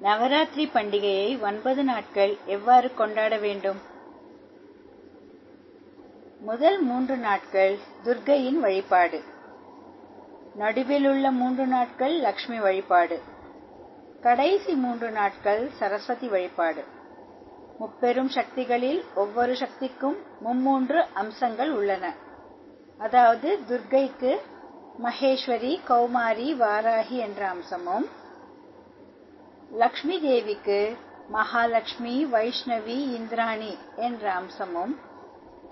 நவராத்திரி பண்டிகையை ஒன்பது நாட்கள் எவ்வாறு கொண்டாட வேண்டும்? முதல் மூன்று நாட்கள் துர்க்கையின் வழிபாடு. நடுவிலுள்ள மூன்று நாட்கள் லக்ஷ்மி வழிபாடு. கடைசி மூன்று நாட்கள் சரஸ்வதி வழிபாடு. முப்பெரும் சக்திகளில் ஒவ்வொரு சக்திக்கும் மும்மூன்று அம்சங்கள் உள்ளன. அதாவது துர்க்கைக்கு மகேஸ்வரி கௌமாரி வாராகி என்ற அம்சமும் லக்ஷ்மி தேவிக்கு மகாலட்சுமி வைஷ்ணவி இந்திராணி என்ற அம்சமும்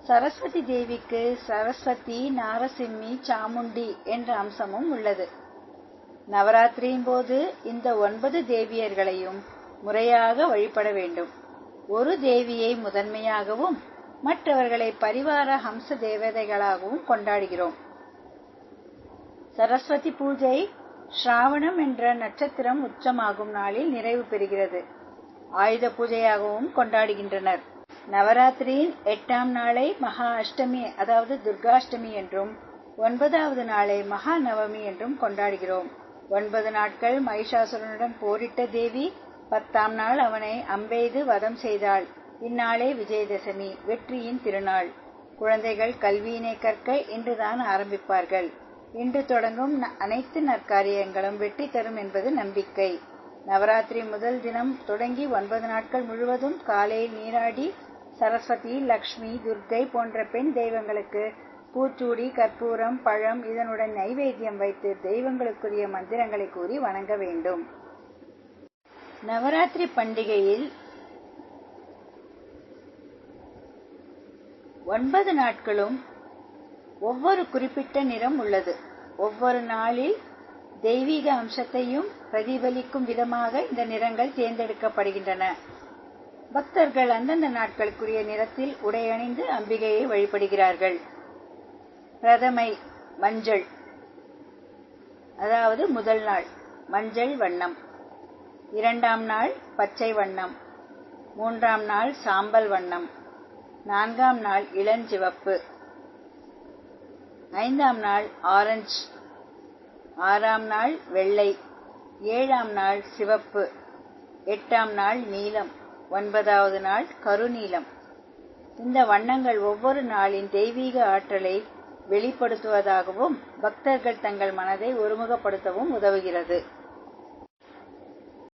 சரஸ்வதி தேவிக்கு சரஸ்வதி நாரசிம்மி சாமுண்டி என்ற அம்சமும் உள்ளது. நவராத்திரியின் போது இந்த ஒன்பது தேவியர்களையும் முறையாக வழிபட வேண்டும். ஒரு தேவியை முதன்மையாகவும் மற்றவர்களை பரிவார ஹம்ச தேவதைகளாகவும் கொண்டாடுகிறோம். சரஸ்வதி பூஜை ஸ்ராவணம் என்ற நட்சத்திரம் உச்சமாகும் நாளில் நிறைவு பெறுகிறது. ஆயுத பூஜையாகவும் கொண்டாடுகின்றனர். நவராத்திரியின் எட்டாம் நாளை மகா அஷ்டமி அதாவது துர்காஷ்டமி என்றும் ஒன்பதாவது நாளை மகா நவமி என்றும் கொண்டாடுகிறோம். ஒன்பது நாட்கள் மகிஷாசுரனுடன் போரிட்ட தேவி பத்தாம் நாள் அவனை அம்பெய்து வதம் செய்தாள். இந்நாளே விஜயதசமி வெற்றியின் திருநாள். குழந்தைகள் கல்வியினை கற்க இன்றுதான் ஆரம்பிப்பார்கள். இன்று தொடங்கும் அனைத்து நற்காரியங்களும் வெற்றி தரும் என்பது நம்பிக்கை. நவராத்திரி முதல் தினம் தொடங்கி ஒன்பது நாட்கள் முழுவதும் காலையில் நீராடி சரஸ்வதி லக்ஷ்மி துர்க்கை போன்ற பெண் தெய்வங்களுக்கு பூச்சூடி கற்பூரம் பழம் இதனுடன் நைவேத்தியம் வைத்து தெய்வங்களுக்குரிய மந்திரங்களை கூறி வணங்க வேண்டும். நவராத்திரி பண்டிகையில் ஒன்பது நாட்களும் ஒவ்வொரு குறிப்பிட்ட நிறம் உள்ளது. ஒவ்வொரு நாளில் தெய்வீக அம்சத்தையும் பிரதிபலிக்கும் விதமாக இந்த நிறங்கள் தேர்ந்தெடுக்கப்படுகின்றன. பக்தர்கள் அந்தந்த நாட்களுக்குரிய நிறத்தில் உடையணிந்து அம்பிகையை வழிபடுகிறார்கள். பிரதமை மஞ்சள் அதாவது முதல் நாள் மஞ்சள் வண்ணம். இரண்டாம் நாள் பச்சை வண்ணம். மூன்றாம் நாள் சாம்பல் வண்ணம். நான்காம் நாள் இளஞ்சிவப்பு. ஐந்தாம் நாள் ஆரஞ்சு ஆறாம் நாள் வெள்ளை ஏழாம் நாள் சிவப்பு எட்டாம் நாள் நீலம் ஒன்பதாவது நாள் கருநீலம். இந்த வண்ணங்கள் ஒவ்வொரு நாளின் தெய்வீக ஆற்றலை வெளிப்படுத்துவதாகவும் பக்தர்கள் தங்கள் மனதை ஒருமுகப்படுத்தவும் உதவுகிறது.